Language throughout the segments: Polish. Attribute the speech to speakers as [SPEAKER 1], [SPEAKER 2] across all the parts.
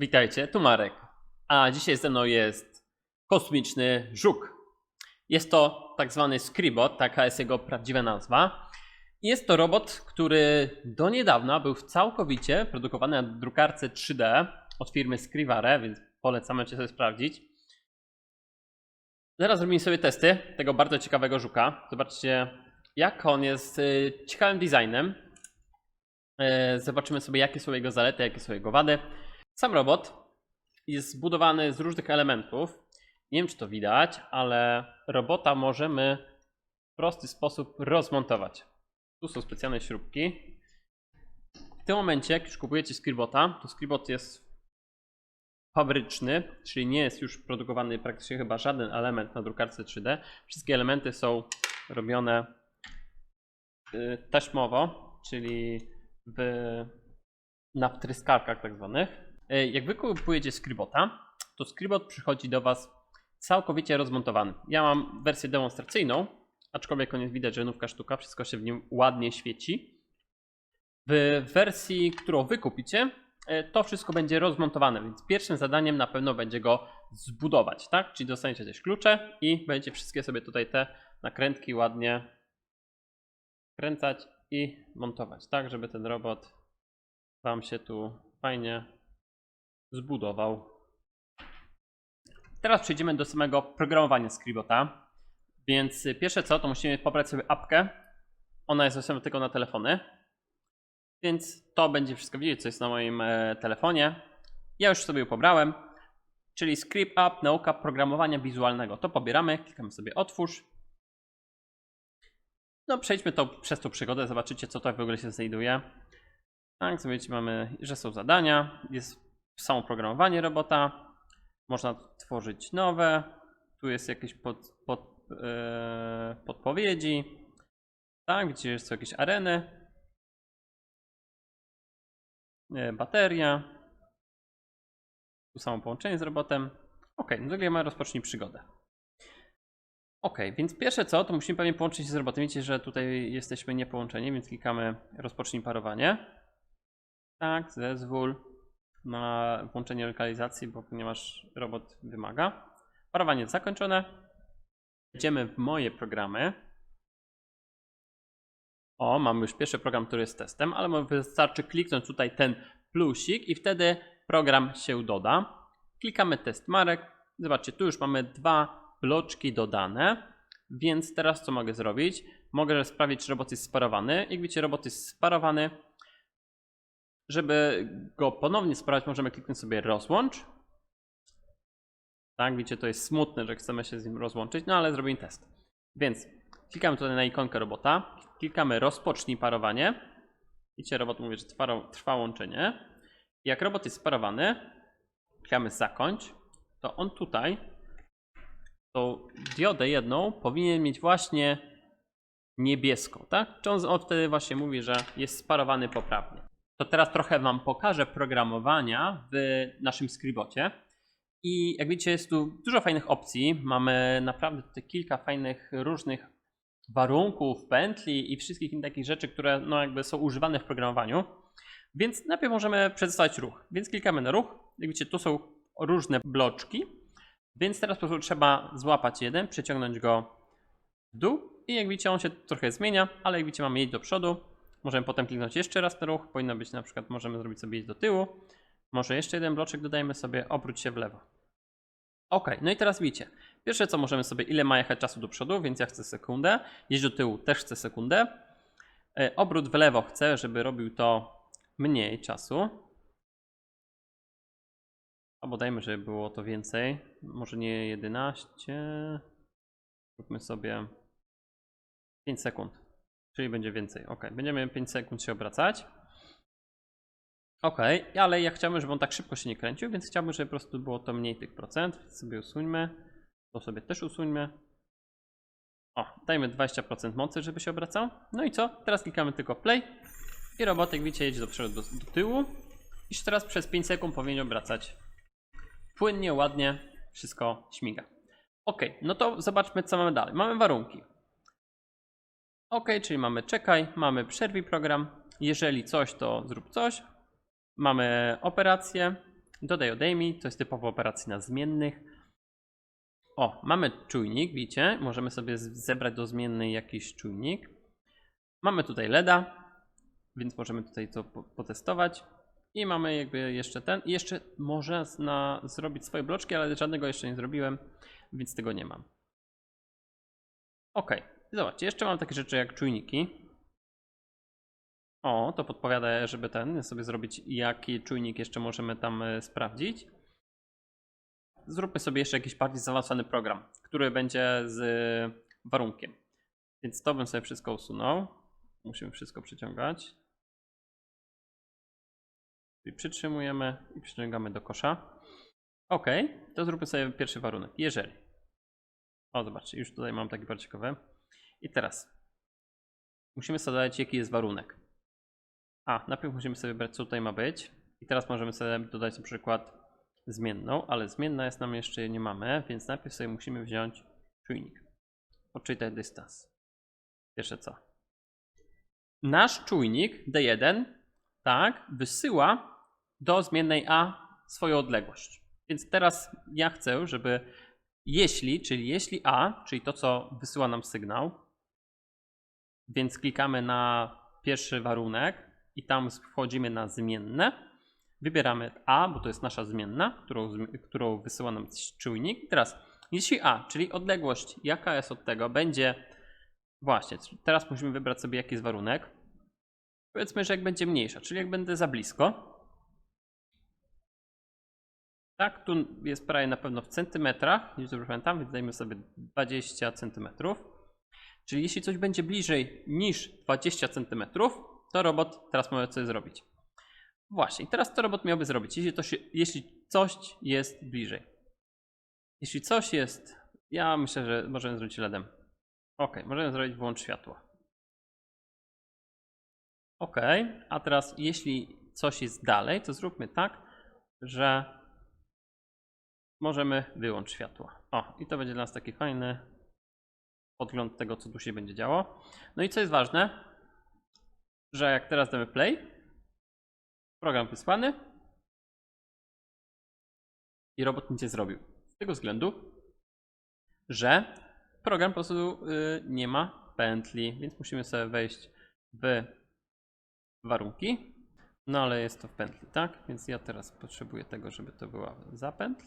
[SPEAKER 1] Witajcie, tu Marek. A dzisiaj ze mną jest kosmiczny żuk. Jest to tak zwany Scribot, taka jest jego prawdziwa nazwa. Jest to robot, który do niedawna był całkowicie produkowany na drukarce 3D od firmy Scrivare, więc polecamy Cię sobie sprawdzić. Zaraz zrobimy sobie testy tego bardzo ciekawego żuka. Zobaczcie, jak on jest y, ciekawym designem. E, Zobaczymy sobie, jakie są jego zalety, jakie są jego wady. Sam robot jest zbudowany z różnych elementów. Nie wiem, czy to widać, ale robota możemy w prosty sposób rozmontować. Tu są specjalne śrubki. W tym momencie, jak już kupujecie Scribota, to Scribot jest fabryczny, czyli nie jest już produkowany praktycznie chyba żaden element na drukarce 3D. Wszystkie elementy są robione y, taśmowo, czyli w, na wtryskalkach tak zwanych. Y, Jak wy kupujecie Scribota, to Scribot przychodzi do Was całkowicie rozmontowany. Ja mam wersję demonstracyjną, aczkolwiek on jest widać, że nówka sztuka, wszystko się w nim ładnie świeci. W wersji, którą wy kupicie, e, to wszystko będzie rozmontowane, więc pierwszym zadaniem na pewno będzie go zbudować, tak? Czyli dostaniecie też klucze i będziecie wszystkie sobie tutaj te nakrętki ładnie kręcać i montować, tak? Żeby ten robot wam się tu fajnie zbudował. Teraz przejdziemy do samego programowania Scribota. Więc y, pierwsze co, to musimy pobrać sobie apkę. Ona jest dostępna tylko na telefony. Więc to będzie wszystko widzieć, co jest na moim e, telefonie. Ja już sobie ją pobrałem. Czyli Script App, nauka programowania wizualnego. To pobieramy, klikamy sobie otwórz. No przejdźmy to przez tą przygodę, zobaczycie co to w ogóle się znajduje. Tak, zobaczycie, mamy, że są zadania, jest samo programowanie robota, można tworzyć nowe, tu jest jakieś pod, pod, e, podpowiedzi, tak, gdzie są jakieś areny, e, bateria, tu samo połączenie z robotem. Ok, no to mamy rozpocznij przygodę. Ok, więc pierwsze co, to musimy pewnie połączyć się z robotem. Widzicie, że tutaj jesteśmy niepołączeni, więc klikamy rozpocznij parowanie. Tak, zezwól na włączenie lokalizacji, bo ponieważ robot wymaga. Parowanie zakończone. Idziemy w moje programy. O, mamy już pierwszy program, który jest testem, ale wystarczy kliknąć tutaj ten plusik i wtedy program się doda. Klikamy test marek. Zobaczcie, tu już mamy dwa bloczki dodane. Więc teraz co mogę zrobić? Mogę sprawdzić, czy robot jest sparowany. Jak widzicie, robot jest sparowany. Żeby go ponownie sparować, możemy kliknąć sobie rozłącz. Tak, widzicie, to jest smutne, że chcemy się z nim rozłączyć, no ale zrobimy test. Więc klikamy tutaj na ikonkę robota, klikamy rozpocznij parowanie. Widzicie, robot mówi, że trwa, trwa łączenie. Jak robot jest sparowany, klikamy zakończ, to on tutaj tą diodę jedną powinien mieć właśnie niebieską, tak? Czy on wtedy właśnie mówi, że jest sparowany poprawnie. To teraz trochę Wam pokażę programowania w naszym Scribocie. I jak widzicie, jest tu dużo fajnych opcji. Mamy naprawdę tutaj kilka fajnych różnych warunków, pętli i wszystkich innych takich rzeczy, które no jakby są używane w programowaniu. Więc najpierw możemy przedstawić ruch. Więc klikamy na ruch. Jak widzicie, tu są różne bloczki. Więc teraz po prostu trzeba złapać jeden, przeciągnąć go w dół i jak widzicie on się trochę zmienia, ale jak widzicie mamy jeść do przodu. Możemy potem kliknąć jeszcze raz na ruch. Powinno być na przykład, możemy zrobić sobie jeść do tyłu. Może jeszcze jeden bloczek dodajmy sobie, obróć się w lewo. Ok, no i teraz widzicie. Pierwsze co możemy sobie, ile ma jechać czasu do przodu, więc ja chcę sekundę. Jeźdź do tyłu też chcę sekundę. E, Obrót w lewo chcę, żeby robił to mniej czasu. Albo dajmy, żeby było to więcej. Może nie 11. Róbmy sobie 5 sekund. Czyli będzie więcej. Ok, będziemy 5 sekund się obracać. Ok, ale ja chciałbym, żeby on tak szybko się nie kręcił, więc chciałbym, żeby po prostu było to mniej tych procent. Sobie usuńmy. To sobie też usuńmy. O, dajmy 20% mocy, żeby się obracał. No i co? Teraz klikamy tylko play. I robot, jak widzicie, jedzie do przodu, do, do tyłu. I teraz przez 5 sekund powinien obracać. Płynnie, ładnie, wszystko śmiga. Ok, no to zobaczmy, co mamy dalej. Mamy warunki. Ok, czyli mamy czekaj, mamy przerwij program. Jeżeli coś, to zrób coś. Mamy operację. Dodaj, odejmij, to jest typowo operacja na zmiennych. O, mamy czujnik, widzicie? Możemy sobie zebrać do zmiennej jakiś czujnik. Mamy tutaj LEDa, więc możemy tutaj to po- potestować. I mamy jakby jeszcze ten. I jeszcze można z- na, zrobić swoje bloczki, ale żadnego jeszcze nie zrobiłem, więc tego nie mam. Ok, zobaczcie, jeszcze mam takie rzeczy jak czujniki. O, to podpowiada, żeby ten sobie zrobić, jaki czujnik jeszcze możemy tam e, sprawdzić. Zróbmy sobie jeszcze jakiś bardziej zaawansowany program, który będzie z e, warunkiem. Więc to bym sobie wszystko usunął. Musimy wszystko przyciągać. I przytrzymujemy i przyciągamy do kosza. Ok, to zróbmy sobie pierwszy warunek. Jeżeli. O, zobaczcie, już tutaj mam taki bardzo ciekawy. I teraz musimy sobie jaki jest warunek. A, najpierw musimy sobie wybrać, co tutaj ma być. I teraz możemy sobie dodać na przykład zmienną, ale zmienna jest nam jeszcze nie mamy, więc najpierw sobie musimy wziąć czujnik. Odczytaj dystans. Pierwsze co? Nasz czujnik D1, tak, wysyła do zmiennej A swoją odległość. Więc teraz ja chcę, żeby jeśli, czyli jeśli A, czyli to, co wysyła nam sygnał, więc klikamy na pierwszy warunek i tam wchodzimy na zmienne. Wybieramy A, bo to jest nasza zmienna, którą, którą wysyła nam czujnik. Teraz, jeśli A, czyli odległość, jaka jest od tego, będzie właśnie, teraz musimy wybrać sobie jaki jest warunek. Powiedzmy, że jak będzie mniejsza, czyli jak będę za blisko. Tak, tu jest prawie na pewno w centymetrach, jeśli dobrze pamiętam, więc dajmy sobie 20 centymetrów. Czyli jeśli coś będzie bliżej niż 20 cm, to robot teraz może coś zrobić. Właśnie, teraz co robot miałby zrobić, jeśli, to się, jeśli coś jest bliżej? Jeśli coś jest, ja myślę, że możemy zrobić LEDem. Ok, możemy zrobić włącz światło. Ok, a teraz jeśli coś jest dalej, to zróbmy tak, że możemy wyłącz światło. O, i to będzie dla nas taki fajny podgląd tego, co tu się będzie działo. No i co jest ważne, że jak teraz damy play, program wysłany i robot nic nie zrobił. Z tego względu, że program po prostu y, nie ma pętli, więc musimy sobie wejść w warunki. No ale jest to w pętli, tak? Więc ja teraz potrzebuję tego, żeby to była zapętl.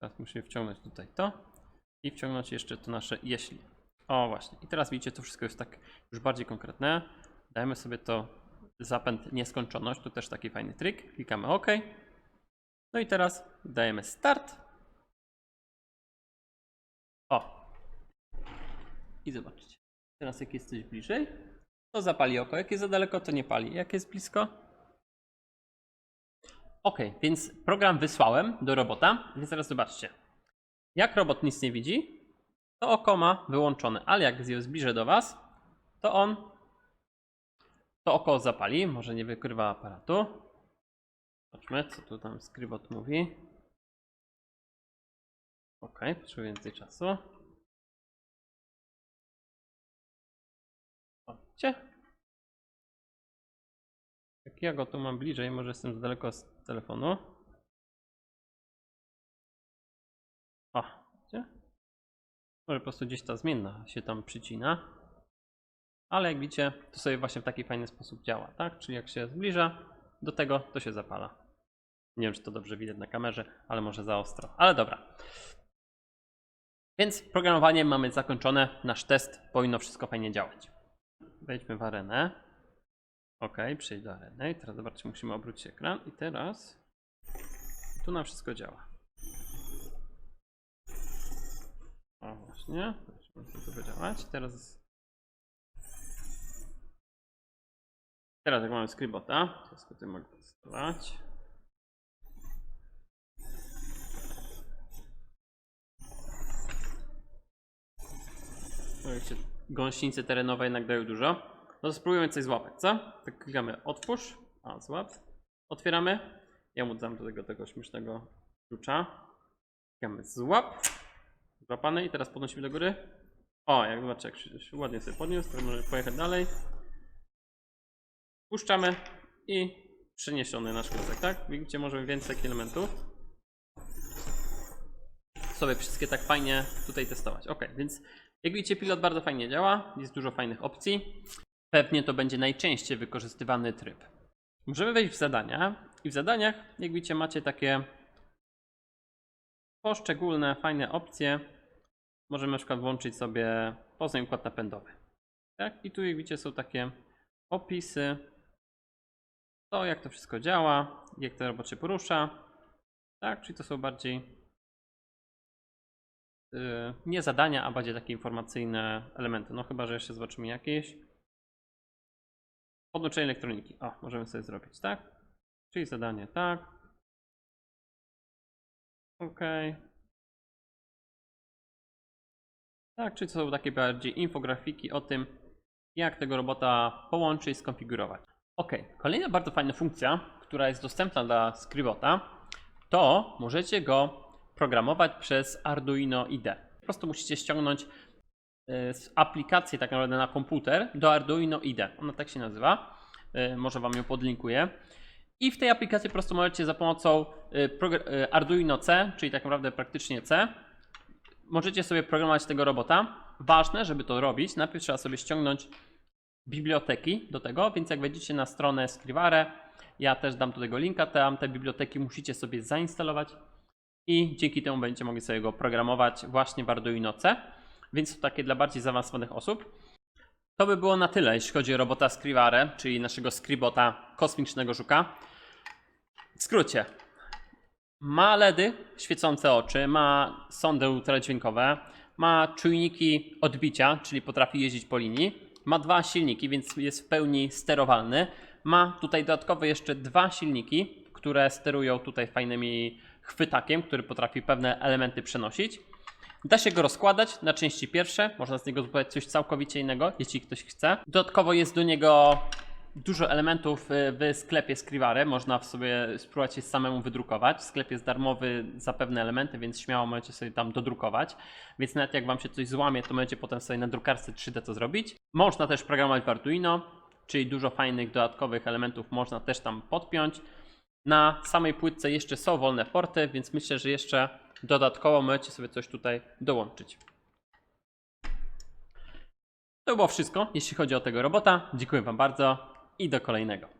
[SPEAKER 1] Teraz musimy wciągnąć tutaj to i wciągnąć jeszcze to nasze jeśli. O właśnie. I teraz widzicie, to wszystko jest tak już bardziej konkretne. Dajemy sobie to zapęd nieskończoność. Tu też taki fajny trik. Klikamy OK. No i teraz dajemy start. O. I zobaczcie. Teraz jak jest coś bliżej, to zapali oko. Jak jest za daleko, to nie pali. Jak jest blisko, Ok, więc program wysłałem do robota, więc teraz zobaczcie. Jak robot nic nie widzi, to oko ma wyłączone, ale jak je zbliżę do Was, to on to oko zapali, może nie wykrywa aparatu. Zobaczmy, co tu tam skrybot mówi. Ok, potrzebuję więcej czasu. Gdzie? Jak ja go tu mam bliżej, może jestem za daleko z telefonu. O, gdzie? Może po prostu gdzieś ta zmienna się tam przycina. Ale jak widzicie, to sobie właśnie w taki fajny sposób działa, tak? Czyli jak się zbliża do tego, to się zapala. Nie wiem, czy to dobrze widać na kamerze, ale może za ostro. Ale dobra. Więc programowanie mamy zakończone. Nasz test powinno wszystko fajnie działać. Wejdźmy w arenę. Ok, przejdź do areny. Teraz zobaczcie, musimy obrócić ekran. I teraz tu nam wszystko działa. O właśnie, co to będzie działać. Teraz Teraz jak mamy scribota, to sobie mogę testować. Oczywiście gąsienice terenowe jednak dają dużo. No to spróbujemy coś złapać, co? Tak klikamy otwórz, a złap. Otwieramy. Ja mu dam do tego, tego śmiesznego klucza. Klikamy złap. Złapany i teraz podnosimy do góry. O, jak zobaczcie, jak się, ładnie sobie podniósł, teraz możemy pojechać dalej. Puszczamy i przeniesiony nasz klocek, tak? Widzicie, możemy więcej elementów sobie wszystkie tak fajnie tutaj testować. Ok, więc jak widzicie, pilot bardzo fajnie działa, jest dużo fajnych opcji. Pewnie to będzie najczęściej wykorzystywany tryb. Możemy wejść w zadania i w zadaniach, jak widzicie, macie takie poszczególne fajne opcje. Możemy na przykład włączyć sobie poznaj układ napędowy. Tak? I tu jak widzicie są takie opisy, to jak to wszystko działa, jak ten robot się porusza. Tak, czyli to są bardziej yy, nie zadania, a bardziej takie informacyjne elementy. No chyba, że jeszcze zobaczymy jakieś. Podłączenie elektroniki. O, możemy sobie zrobić, tak? Czyli zadanie, tak. OK. Tak, czyli to są takie bardziej infografiki o tym, jak tego robota połączyć skonfigurować. Ok, kolejna bardzo fajna funkcja, która jest dostępna dla Scribota, to możecie go programować przez Arduino IDE. Po prostu musicie ściągnąć z aplikację tak naprawdę na komputer do Arduino IDE. Ona tak się nazywa. Y, Może Wam ją podlinkuję. I w tej aplikacji po prostu możecie za pomocą y, Arduino C, czyli tak naprawdę praktycznie C, możecie sobie programować tego robota. Ważne, żeby to robić, najpierw trzeba sobie ściągnąć biblioteki do tego, więc jak wejdziecie na stronę Scrivare, ja też dam do tego linka, tam te biblioteki musicie sobie zainstalować i dzięki temu będziecie mogli sobie go programować właśnie w Arduino C, więc to takie dla bardziej zaawansowanych osób. To by było na tyle, jeśli chodzi o robota Scrivare, czyli naszego Scribota kosmicznego żuka. W skrócie, ma LEDy, świecące oczy, ma sondy ultradźwiękowe, ma czujniki odbicia, czyli potrafi jeździć po linii, ma dwa silniki, więc jest w pełni sterowalny. Ma tutaj dodatkowo jeszcze dwa silniki, które sterują tutaj fajnymi chwytakiem, który potrafi pewne elementy przenosić. Da się go rozkładać na części pierwsze, można z niego zbudować coś całkowicie innego, jeśli ktoś chce. Dodatkowo jest do niego dużo elementów y, w sklepie Scrivare, można w sobie spróbować je samemu wydrukować. Sklep jest darmowy za pewne elementy, więc śmiało możecie sobie tam dodrukować. Więc nawet jak Wam się coś złamie, to możecie potem sobie na drukarce 3D to zrobić. Można też programować w Arduino, czyli dużo fajnych dodatkowych elementów można też tam podpiąć. Na samej płytce jeszcze są wolne porty, więc myślę, że jeszcze dodatkowo możecie sobie coś tutaj dołączyć. To było wszystko, jeśli chodzi o tego robota. Dziękuję Wam bardzo i do kolejnego.